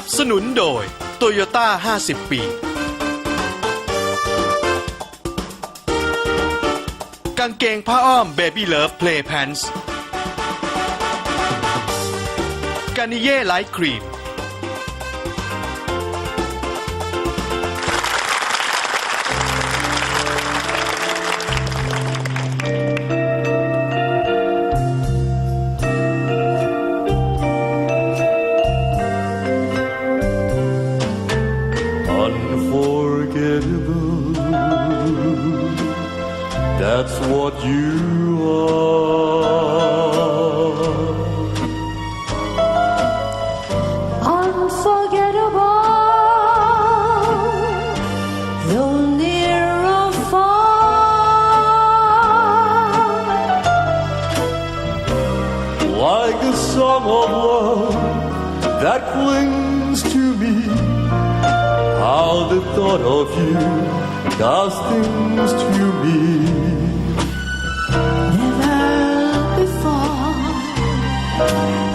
นับสนุนโดย โตโยต้า 50 ปี กางเกงผ้าอ้อม Baby Love Play Pants กานิเย่ไลท์ครีม That's what you are. unforgettable, though near or far. Like a song of love that clings to me. How the thought of you does things to me. Never before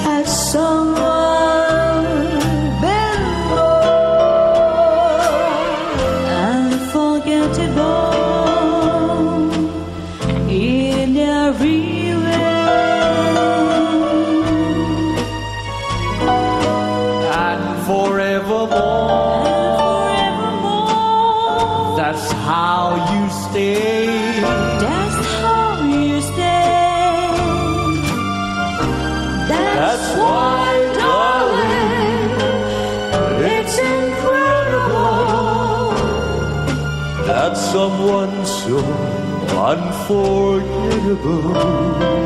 has someone someone so unforgettable.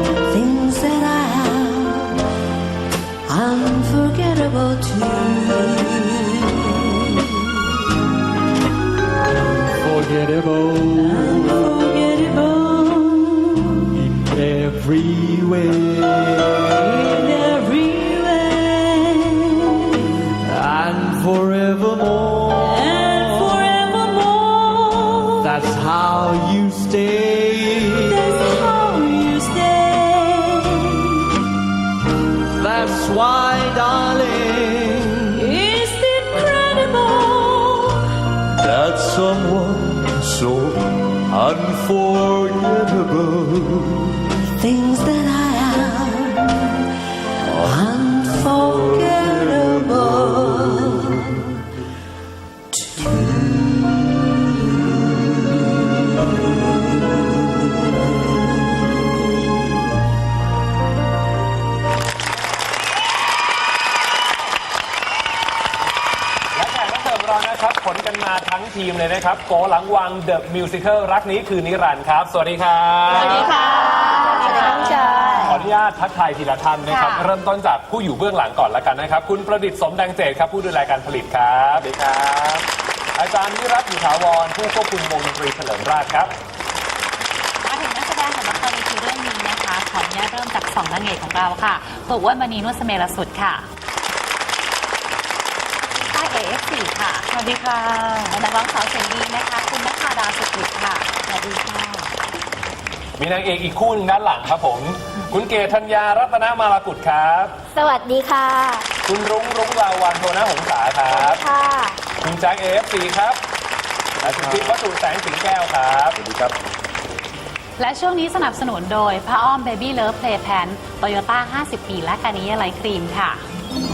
How you stay. That's how you stay. That's why, darling. It's incredible. That someone so unforgettable. Things that เชิญของเรานะครับผลกันมาทั้งทีมเลยนะครับโกหลังวังเดอะมิวสิคลรักนี้คือนิรันดร์ครับ สวัสดีครับสวัสดีค่ะสวัสดีน้องชายขออนุญาตทักทายทีละท่านนะครับค่ะเริ่มต้นจากผู้อยู่เบื้องหลังก่อนละกันนะครับ คุณประดิษฐ์สมแดงเจตครับผู้ดูแลการผลิตครับสวัสดีครับ อาจารย์นิรัตน์อยู่ถาวรผู้ควบคุมวงดนตรีเฉลิมราชครับมาถึงนักแสดงของละครเวทีเรื่องนี้นะคะขออนุญาตเริ่มจากสองนางเอกของเราค่ะตัวอ้วนมณีนุชเสเมรสุดค่ะค่าย AF4 ค่ะ สวัสดีค่ะและนักร้องสาวเสียงดีนะคะ คุณนัทธาดาสุกิจค่ะ สวัสดีค่ะ มีนางเอกอีกคู่หนึงด้านหลังครับผม คุณเกธัญญารัตนมาลากุฎครับ สวัสดีค่ะ คุณรุ้งรุ้งลาวันโทนะหงษาครับ ค่ะ คุณแจ็คเอฟซีครับและคุณพิษวัตถุแสงสิงแก้วครับ สวัสดีครับ และช่วงนี้สนับสนุนโดยผ้าอ้อม Baby Love Play Pan Toyota 50 ปี และกานิยาไลท์ครีมค่ะ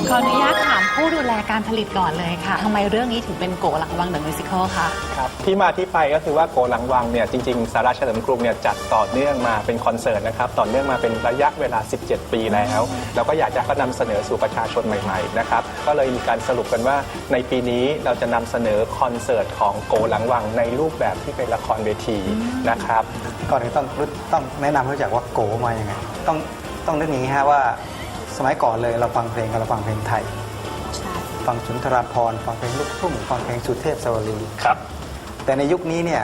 ขออนุญาตถามผู้ดูแลการผลิตก่อนเลยค่ะทำไมเรื่องนี้ถึงเป็นโกหลังวังเดอะมิวสิคลคะครับที่มาที่ไปก็คือว่าโกหลังวังเนี่ยจริงๆ สาราเฉลิมกรุงเนี่ยจัดต่อเนื่องมาเป็นคอนเสิร์ตนะครับต่อเนื่องมาเป็นระยะเวลา 17 ปีแล้วแล้วก็อยากจะนำเสนอสู่ประชาชนใหม่ๆนะครับก็เลยมีการสรุปกันว่าในปีนี้เราจะนำเสนอคอนเสิร์ตของโกหลังวังในรูปแบบที่เป็นละครเวทีนะครับก่อนอื่นต้องรู้ต้องแนะนำให้รู้จักว่าโกมาอย่างไงต้องต้องนึกอย่างนี้ฮะว่า สมัยก่อนเลยเราฟังเพลงกันเราฟังเพลงไทยฟังสุนทราภรณ์ฟังเพลงลูกทุ่งฟังเพลงสุเทพสวรีครับ แต่ในยุคนี้เนี่ย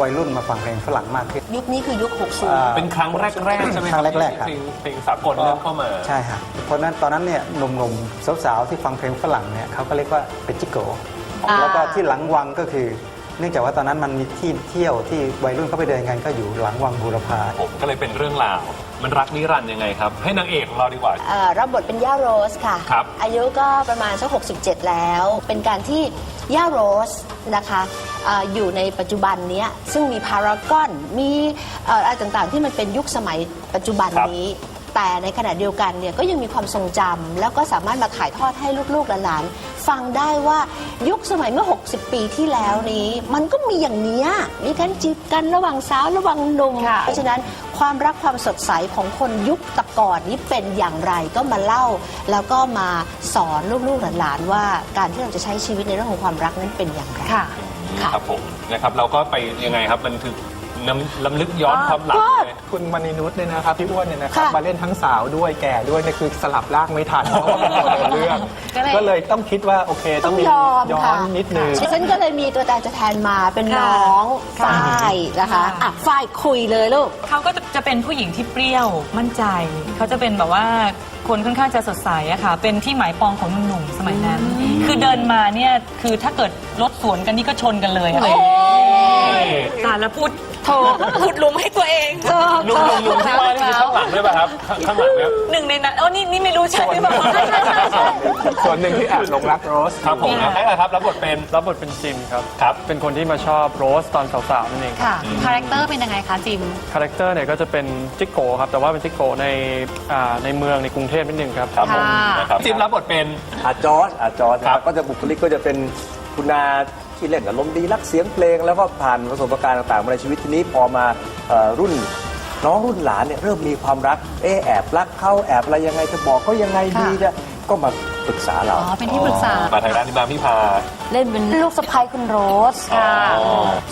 วัยรุ่นมาฟังเพลงฝรั่งมากขึ้น ยุคนี้คือยุค60อ่าเป็นครั้งแรกๆใช่ไหมครั้งแรกๆครับเพลงเพลงสากลเริ่มเข้ามา ใช่ฮะเพราะฉะนั้นตอนนั้นเนี่ยหนุ่มๆสาวๆที่ฟังเพลงฝรั่งเนี่ยเขาก็เรียกว่าเป็นจิโกอ่า แล้วก็ที่หลังวังก็คือ เนื่องจากว่าตอนนั้นมันมีที่เที่ยวที่วัยรุ่นเข้าไปเดินกันก็อยู่หลังวังบูรพา ผมก็เลยเป็นเรื่องราว มันรักนิรันดร์ยังไงครับ ให้นางเอกของเราดีกว่า เอ่อรับบทเป็นย่าโรสค่ะ ครับอายุก็ประมาณสัก67 แล้ว เป็นการที่ย่าโรสนะคะเอออยู่ในปัจจุบันเนี้ยซึ่งมีพารากอนมีเอ่ออะไรต่างๆ ที่มันเป็นยุคสมัยปัจจุบันนี้ แต่ในขณะเดียวกันเนี่ยก็ยังมีความทรงจำแล้วก็สามารถมาถ่ายทอดให้ลูกๆหลานๆฟังได้ว่ายุคสมัยเมื่อ 60 ปีที่แล้วนี้ มันก็มีอย่างเนี้ยมีการจีบกันระหว่างสาวระหว่างหนุ่ม ค่ะ เพราะฉะนั้น ความรักความสดใสของคนยุคแตะก่อนนี้เป็นอย่างไรก็มาเล่า แล้วก็มาสอนลูกๆหลานๆว่าการที่เราจะใช้ชีวิตในเรื่องของความรักนั้นเป็นอย่างไร ค่ะ ครับผมนะครับเราก็ไปยังไงครับมันถึง น้ำล้ำลึกย้อนความหลังเลย คุณมณีนุชเนี่ยนะครับพี่อ้วนเนี่ยนะครับค่ะมาเล่นทั้งสาวด้วยแก่ด้วยเนี่ยคือสลับร่างไม่ทันเพราะว่าเป็นคนละเรื่องก็เลย ก็เลยต้องคิดว่าโอเคต้องมียอมย้อค่ะนนิดนึง ดิฉันก็เลยมีตัวแทนจะแทนมาเป็นค่ะน้องค่ะฝ้ายนะคะอะฝ้ายคุยเลยลูก เขาก็จะจะเป็นผู้หญิงที่เปรี้ยวมั่นใจ เขาจะเป็นแบบว่าคนค่อนข้างจะสดใสอะค่ะ เป็นที่หมายปองของหนุ่มๆสมัยนั้น คือเดินมาเนี่ยคือถ้าเกิดรถสวนกันนี่ก็ชนกันเลยอะ ตายแล้วพูดโถพูดลุมให้ตัวเองลุงลุงลุงที่ว่านี่คือข้างหลังด้วยป่ะครับ ข้างข้างหลังเนี่ยหนึ่งในนั้นโอ้นี่นี่ไม่รู้ใช่หรือเปล่าใช่ใช่ใช่ใช่ส่วนหนึ่งที่แอบหลงรักโรสครับผมนะให้ครับรับบทเป็นรับบทเป็นจิมครับครับ เป็นคนที่มาชอบโรสตอนสาวๆนั่นเองค่ะคาแรคเตอร์เป็นยังไงคะจิมคาแรคเตอร์เนี่ยก็จะเป็นจิกโกครับแต่ว่าเป็นจิกโกในอ่าในเมืองในกรุงเทพนิดนึงครับครับผมค่ะนะครับจิมรับบทเป็นอาจอร์จอาจอร์จนะคครัรับบก็จะบุคลิกก็จะเป็นคุณนา ที่เล่นกับลมณ์ดีรักเสียงเพลง แล้วก็ผ่านประสบการณ์ต่างๆมาในชีวิตทีนี้พอมาเอ่อรุ่น น้องรุ่นหลานเนี่ยเริ่มมีความรักเอะแอบรักเขาแอบอะไรยังไงจะบอกเขายังไงดีจะก็มาปรึกษาเรา อ๋อ เป็นที่ปรึกษา มาทางด้านที่มาพี่พา เล่นเป็นลูกสะใภ้คุณโรสค่ะ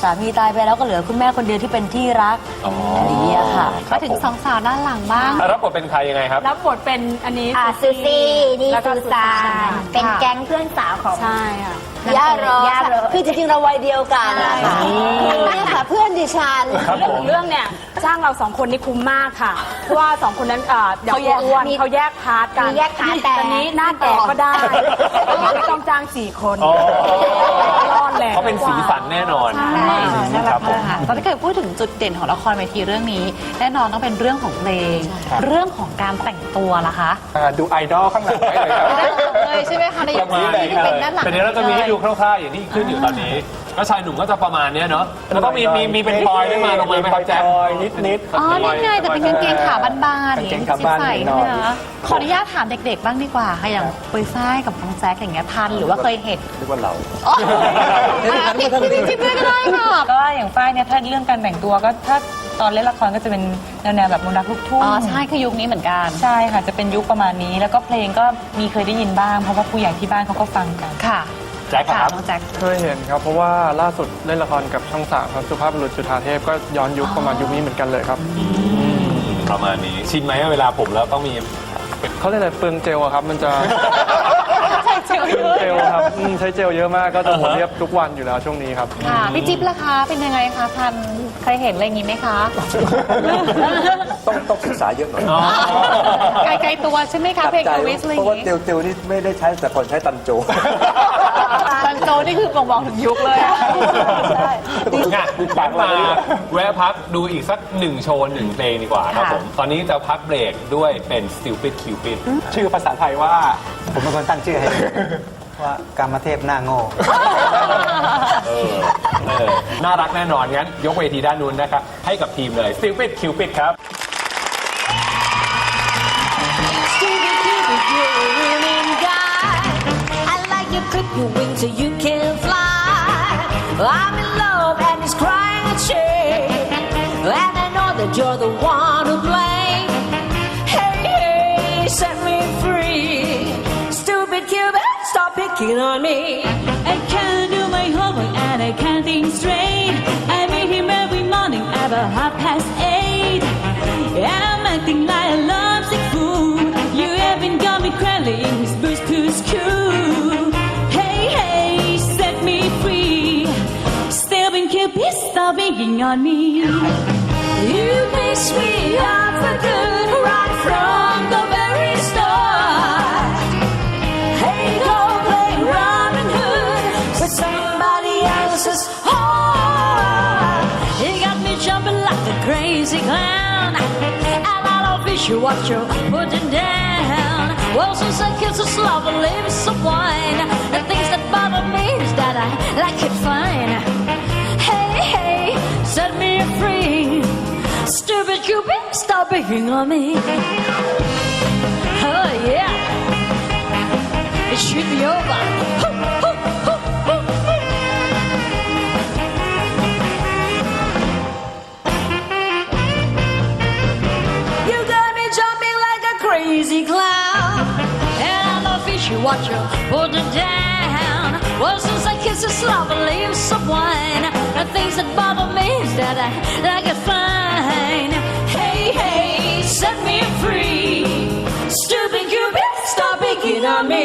สามีตายไปแล้วก็เหลือคุณแม่คนเดียวที่เป็นที่รักอ๋อออะไรอย่างเงี้ยค่ะ มาถึงสองสาวด้านหลังบ้าง รับบทเป็นใครยังไงครับ รับบทเป็นอันนี้อ่าซูซี่นี่แล้วก็ซูซาน เป็นแก๊งเพื่อนสาวของใช่ค่ะ ย่าโรสคือจริงๆเราวัยเดียวกันนะคะนี่ค่ะเพื่อนดิฉัน ครับผมเรื่องเนี่ยจ้างเราสองคนนี่คุ้มมากค่ะ เพราะว่าสองคนนั้นเอ่อเดี๋ยวเขาแยกอ้วนมีเขาแยกพาร์ทกันมีแยกพาร์ทแต่ ตอนนี้หน้าแตกก็ได้ไม่ต้องจ้างสี่คนอ๋อรอด แหละเขาเป็นสีสันแน่นอนใช่น่าครัรักบผม มากค่ะตอนที่เกิดพูดถึงจุดเด่นของละครเวทีเรื่องนี้ แน่นอนต้องเป็นเรื่องของเพลงเรื่องของการแต่งตัวล่ะคะ อ่าดูไอดอลข้างหลังไว้เลยครับ เลยใช่ไหมคะในยุคนี้ที่เป็นด้านหลัง แต่เดี๋ยวเราจะมีให้ดูคร่าวๆอย่างที่ขึ้นอยู่ตอนนี้ก็ชายหนุ่มก็จะประมาณเนี้ยเนาะแล้วก็มีมีมีเป็นปอยด้วยมาลงมาไหมครับแจ็คปอยนิดนิดอ๋อ นี่ไงแต่เป็นกางเกงขาบานๆกางเกงขาบ้านใส่นิดหน่อยนะขออนุญาตถามเด็ก ๆ บ้างดีกว่าค่ะอย่างปุยฝ้ายกับน้องแจ๊คอย่างเงี้ยทันหรือว่าเคยเห็น นึกว่าเราอ๋อพี่พี่จิ๊บด้วยก็ได้ค่ะก็อย่างฝ้ายเนี่ยถ้าเรื่องการแต่งตัวก็ถ้าตอนเล่นละครก็จะเป็นแนวๆแบบมนต์รักลูกทุ่งอ๋อใช่คือยุคนี้เหมือนกัน ใช่ค่ะจะเป็นยุคประมาณนี้ แล้วก็เพลงก็มีเคยได้ยินบ้างเพราะว่าผู้ใหญ่ที่บ้านเขาก็ฟังกันค่ะแจ็คค่ะครับน้องแจ็คเคยเห็นครับเพราะว่าล่าสุดเล่นละครกับช่องสามครับสุภาพบุรุษจุฑาเทพก็ย้อนยุคประมาณยุคนี้เหมือนกันเลยครับประมาณนี้ชินไหมเวลาผมแล้วต้องมีเขาเรียกอะไรเปลืองเจลอะครับ มันจะ เปลืองเจลครับอืมใช้เจลเยอะมากก็จะผมเรียบทุกวันอยู่แล้วช่วงนี้ครับ ค่ะพี่จิ๊บล่ะคะเป็นยังไงคะทันเคยเห็นอะไรอย่างงี้ไหมคะ ต้องต้องศึกษาเยอะหน่อยไกลๆตัวใช่ไหมคะเพลงใจทวิสอะไรอเพย่าราะงว่างี้ เตียวเตียวนี่ไม่ได้ใช้แต่ก่อนใช้ตันโจตัน โจนี่คือบ่งบอกถึงยุคเลยอะงั้นปัดมาแวะพักดูอีกสักหนึ่งโชว์หนึ่งเพลงดีกว่าครับผม ตอนนี้จะพักเบรกด้วยเป็น Stupid Cupid ชื่อภาษาไทยว่า ผมเป็นคนตั้งชื่อให้ ว่ากามเทพหน้าโง่ เออเออน่ารักแน่นอน งั้น ยกเวทีด้านนู้นนะครับ ให้กับทีมเลย Stupid Cupid ครับ Stupid Cupid, you're a winning guy. I like your clip, your wings so you can fly. I'm in love and it's crying a shame. And I know that you're the one to blame. Hey, hey, set me free. Stupid Cupid, stop picking on me. I can't do my homework and I can't think straight. I meet him every morning at about half past eight. And I'm acting like a lovesick fool. You haven't got me crazy in his boots boots cool. Stop on me. You makes me up for good right from the very start. Hey, go play Robin Hood with somebody else's heart. You got me jumping like a crazy clown, and I don't fishy what you're putting down. Well, since I kiss a slab of lips of wine, the things that bother me is that I like it fine. Stupid Cupid, stop picking on me. Oh, yeah. It should be over. You got me jumping like a crazy clown. And I'm a fishy watcher, it down. Well, since I kiss a slobber leaves of wine, the things that bother me is that I, I can find. Hey, hey, set me free. Stupid Cupid, stop picking on me.